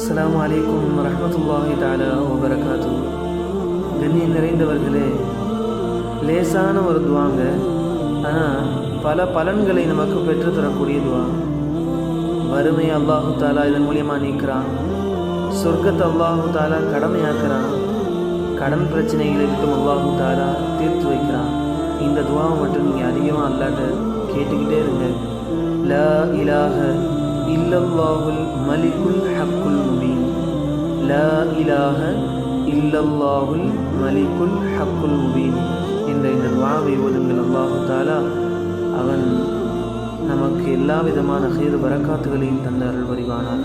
அஸ்லாம் அலைக்கும் ரஹமத்துல்லாஹி தாலா வபரகாத்து கண்ணியம் நிறைந்தவர்களே லேசான ஒரு துவாங்க. ஆனால் பல பலன்களை நமக்கு பெற்று தரக்கூடிய துவா. வறுமை அல்லாஹு தாலா இதன் மூலியமாக நீக்கிறான். சொர்க்கத்தை அல்லாஹு தாலா கடமையாக்குறான். கடன் பிரச்சனைகளை விட்டும் அல்லாஹு தாலா தீர்த்து வைக்கிறான். இந்த துவாவை மட்டும் நீங்கள் அதிகமாக அல்லாட்ட கேட்டுக்கிட்டே இருங்க. லா இலாக இல்லல்லாஹுல் மலிகுல் ஹக்குல் முபீன். லா இலாஹ இல்லல்லாஹுல் மலிகுல் ஹக்குல் முபீன். என்ற இந்த துவாவை ஓதுங்கள் அல்லாஹு தாலா. அவன் நமக்கு எல்லா விதமான ஹீர் வரக்காத்துகளையும் தந்த அருள் புரிவானாக